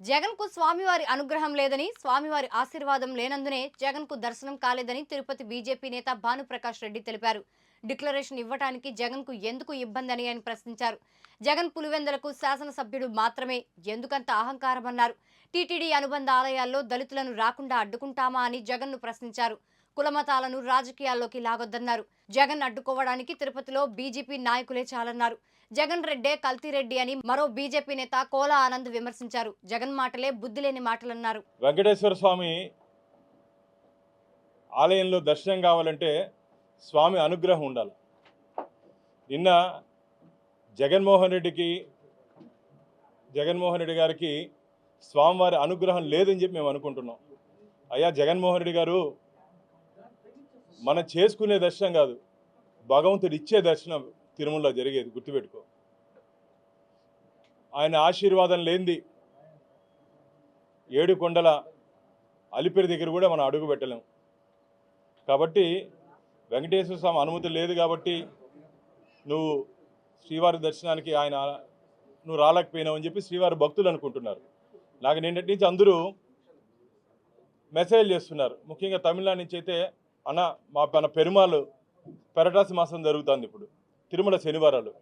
జగన్కు స్వామివారి అనుగ్రహం లేదని స్వామివారి ఆశీర్వాదం లేనందునే జగన్కు దర్శనం కాలేదని తిరుపతి బీజేపీ నేత భానుప్రకాష్ రెడ్డి తెలిపారు. డిక్లరేషన్ ఇవ్వటానికి జగన్కు ఎందుకు ఇబ్బంది అని ఆయన ప్రశ్నించారు. జగన్ పులివెందులకు శాసనసభ్యుడు మాత్రమే ఎందుకంత అహంకారమన్నారు. టీటీడీ అనుబంధ ఆలయాల్లో దళితులను రాకుండా అడ్డుకుంటామా అని జగన్ను ప్రశ్నించారు. కులమతాలను రాజకీయాల్లోకి లాగొద్దన్నారు. జగన్ అడ్డుకోవడానికి తిరుపతిలో బీజేపీ నాయకులే చాలన్నారు. జగన్ రెడ్డే కల్తీరెడ్డి అని మరో బీజేపీ నేత కోలా ఆనంద్ విమర్శించారు. జగన్ మాటలే బుద్ధి లేని మాటలన్నారు. వెంకటేశ్వర స్వామి ఆలయంలో దర్శనం కావాలంటే స్వామి అనుగ్రహం ఉండాలి. నిన్న జగన్మోహన్ రెడ్డికి జగన్మోహన్ రెడ్డి గారికి స్వామివారి అనుగ్రహం లేదని చెప్పి మేము అనుకుంటున్నాం. అయ్యా జగన్మోహన్ రెడ్డి గారు మనం చేసుకునే దర్శనం కాదు. భగవంతుడు ఇచ్చే దర్శనం తిరుమలలో జరిగేది గుర్తుపెట్టుకో. ఆయన ఆశీర్వాదం లేనిది ఏడు కొండల అలిపిరి దగ్గర కూడా మనం అడుగు పెట్టలేము కాబట్టి వెంకటేశ్వర స్వామి అనుమతి లేదు కాబట్టి నువ్వు శ్రీవారి దర్శనానికి ఆయన నువ్వు రాలేకపోయినావు అని చెప్పి శ్రీవారి భక్తులు అనుకుంటున్నారు. నాకు నిన్నటి నుంచి అందరూ మెసేజ్ చేస్తున్నారు. ముఖ్యంగా తమిళనాడు నుంచి అయితే అన్న మా మన పెరుమాలు పెరటాసి మాసం జరుగుతుంది ఇప్పుడు. తిరుమల శనివారాలు.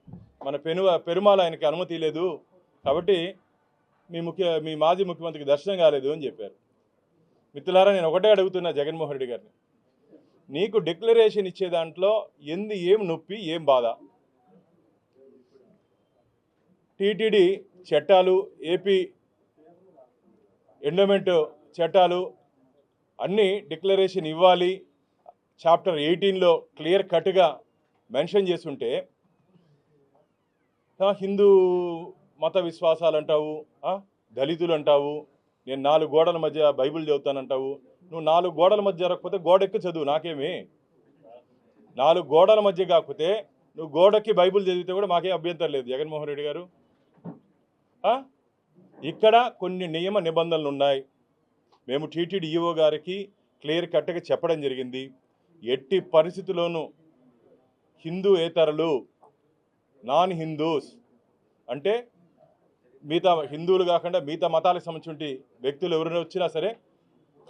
మన పెను పెరుమాల ఆయనకి అనుమతి లేదు కాబట్టి మీ ముఖ్య మీ మాజీ ముఖ్యమంత్రికి దర్శనం కాలేదు అని చెప్పారు. మిత్రులారా నేను ఒకటే అడుగుతున్నా జగన్మోహన్ రెడ్డి గారిని. నీకు డిక్లరేషన్ ఇచ్చే దాంట్లో ఎందు ఏం నొప్పి ఏం బాధ? టీటీడీ చట్టాలు ఏపీ ఎండోమెంట్ చట్టాలు అన్నీ డిక్లరేషన్ ఇవ్వాలి. చాప్టర్ ఎయిటీన్లో క్లియర్ కట్గా మెన్షన్ చేస్తుంటే హిందూ మత విశ్వాసాలు అంటావు దళితులు అంటావు నేను నాలుగు గోడల మధ్య బైబిల్ చదువుతానంటావు నువ్వు నాలుగు గోడల మధ్య జరగకపోతే గోడెక్కి చదువు నాకేమి? నాలుగు గోడల మధ్య కాకపోతే నువ్వు గోడకి బైబిల్ చదివితే కూడా మాకే అభ్యంతరం లేదు. జగన్మోహన్ రెడ్డి గారు. ఇక్కడ కొన్ని నియమ నిబంధనలు ఉన్నాయి. మేము టీటీడీ ఈఓ గారికి క్లియర్ కట్గా చెప్పడం జరిగింది. ఎట్టి పరిస్థితుల్లోనూ హిందూయేతరులు నాన్ హిందూస్ అంటే మిగతా హిందువులు కాకుండా మిగతా మతాలకు సంబంధించిన వ్యక్తులు ఎవరైనా వచ్చినా సరే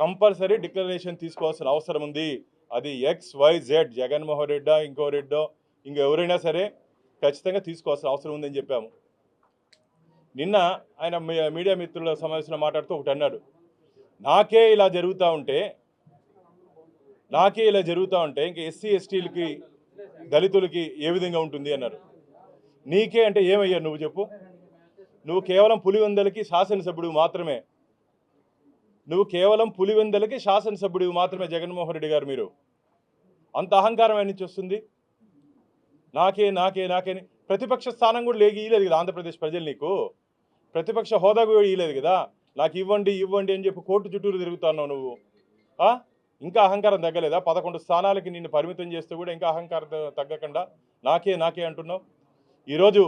కంపల్సరీ డిక్లరేషన్ తీసుకోవాల్సిన అవసరం ఉంది. అది ఎక్స్ వై జెడ్ జగన్మోహన్ రెడ్డో ఇంకో రెడ్డో ఇంకెవరైనా సరే ఖచ్చితంగా తీసుకోవాల్సిన అవసరం ఉందని చెప్పాము. నిన్న ఆయన మీ- మీడియా మిత్రుల సమావేశంలో మాట్లాడుతూ ఒకటి అన్నాడు. నాకే ఇలా జరుగుతూ ఉంటే నాకే ఇలా జరుగుతూ ఉంటే ఇంకా ఎస్సీ ఎస్టీలకి దళితులకి ఏ విధంగా ఉంటుంది అన్నారు. నీకే అంటే ఏమయ్యా నువ్వు చెప్పు? నువ్వు కేవలం పులివెందలకి శాసనసభ్యుడు మాత్రమే. నువ్వు కేవలం పులివెందలకి శాసనసభ్యుడు మాత్రమే జగన్మోహన్ రెడ్డి గారు మీరు. అంత అహంకారం ఆయన నుంచి వస్తుంది? నాకే నాకే నాకే ప్రతిపక్ష స్థానం కూడా లేగి ఇయ్యలేదు కదా ఆంధ్రప్రదేశ్ ప్రజలు నీకు? ప్రతిపక్ష హోదా కూడా ఇయ్యలేదు కదా? నాకు ఇవ్వండి ఇవ్వండి అని చెప్పి కోర్టు చుట్టూరు తిరుగుతున్నావు నువ్వు. ఇంకా అహంకారం తగ్గలేదా? పదకొండు స్థానాలకి నిన్ను పరిమితం చేస్తూ కూడా ఇంకా అహంకారం తగ్గకుండా నాకే నాకే అంటున్నావు. ఈరోజు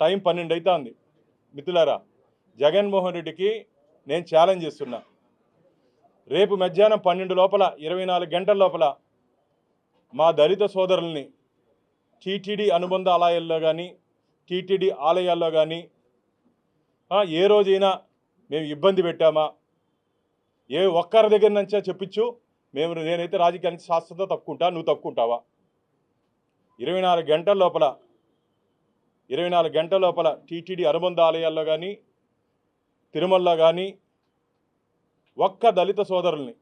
టైం పన్నెండు అవుతుంది మిత్రులారా జగన్మోహన్ రెడ్డికి నేను ఛాలెంజ్ చేస్తున్నా. రేపు మధ్యాహ్నం పన్నెండు లోపల ఇరవై నాలుగు గంటల లోపల మా దళిత సోదరుల్ని టీటీడీ అనుబంధ ఆలయాల్లో కానీ టీటీడీ ఆలయాల్లో కానీ ఏ రోజైనా మేము ఇబ్బంది పెట్టామా? ఏ ఒక్కరి దగ్గర నుంచా చెప్పించు. మేము నేనైతే రాజకీయానికి శాశ్వత తప్పుకుంటా నువ్వు తప్పుకుంటావా? ఇరవై నాలుగు గంటల లోపల ఇరవై నాలుగు గంటల లోపల టీటీడీ అనుబంధ ఆలయాల్లో కానీ తిరుమలలో కానీ ఒక్క దళిత సోదరుల్ని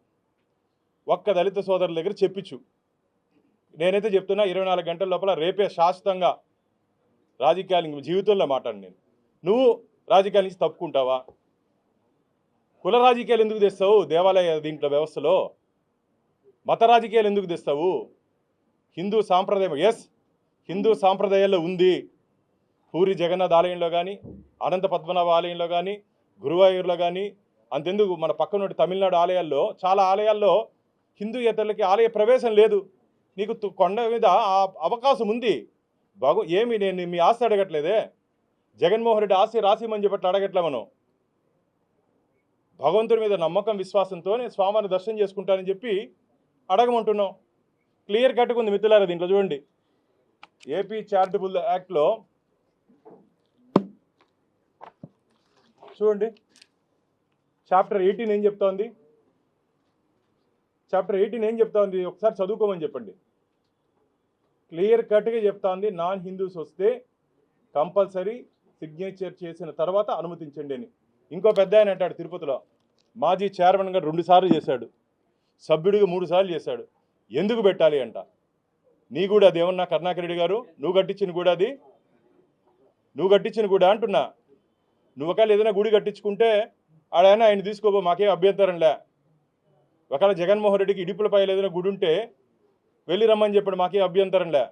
ఒక్క దళిత సోదరుల దగ్గర చెప్పించు. నేనైతే చెప్తున్నా ఇరవై నాలుగు గంటల లోపల రేపే శాశ్వతంగా రాజకీయాలు జీవితంలో మాట్లాడు నేను. నువ్వు రాజకీయాల నుంచి తప్పుకుంటావా? కుల రాజకీయాలు ఎందుకు తెస్తావు? దేవాలయ దీంట్లో వ్యవస్థలో? మత రాజకీయాలు ఎందుకు తెస్తావు? హిందూ సాంప్రదాయం ఎస్ హిందూ సాంప్రదాయాల్లో ఉంది. పూరి జగన్నాథ్ ఆలయంలో కానీ అనంత పద్మనాభ ఆలయంలో కానీ గురువాయూర్లో కానీ అంతెందుకు మన పక్కన తమిళనాడు ఆలయాల్లో చాలా ఆలయాల్లో హిందూయేతరులకి ఆలయ ప్రవేశం లేదు. నీకు తు- కొండ మీద ఆ అవకాశం ఉంది. బాగు ఏమి నేను మీ ఆస్తి అడగట్లేదే? జగన్మోహన్ రెడ్డి ఆస్తి రాసిమని చెప్పట్లు అడగట్లే మనం? భగవంతుడి మీద నమ్మకం విశ్వాసంతో నేను దర్శనం చేసుకుంటానని చెప్పి అడగమంటున్నాం. క్లియర్ కట్గా ఉంది మిత్రులారా దీంట్లో చూడండి. ఏపీ చారిటబుల్ యాక్ట్లో చూడండి. చాప్టర్ ఎయిటీన్ ఏం చెప్తా ఉంది చాప్టర్ ఎయిటీన్ ఏం చెప్తా ఉంది ఒకసారి చదువుకోమని చెప్పండి. క్లియర్ కట్గా చెప్తా ఉంది నాన్ హిందూస్ వస్తే కంపల్సరీ సిగ్నేచర్ చేసిన తర్వాత అనుమతించండి అని. ఇంకో పెద్ద ఆయన అంటాడు తిరుపతిలో. మాజీ చైర్మన్గా గారు రెండుసార్లు చేశాడు. సభ్యుడిగా మూడు సార్లు చేశాడు. ఎందుకు పెట్టాలి అంట? నీ కూడా అది ఏమన్నా కరుణాకర్ రెడ్డి గారు? నువ్వు కట్టించిన కూడా అది? నువ్వు కట్టించిన కూడా అంటున్నా. నువ్వు ఒకవేళ ఏదైనా గుడి కట్టించుకుంటే ఆడైనా ఆయన తీసుకోబో మాకేం అభ్యంతరం లే. ఒకవేళ జగన్మోహన్ రెడ్డికి ఇడుపులపై ఏదైనా గుడి ఉంటే వెళ్ళి రమ్మని చెప్పాడు మాకేం అభ్యంతరం లే.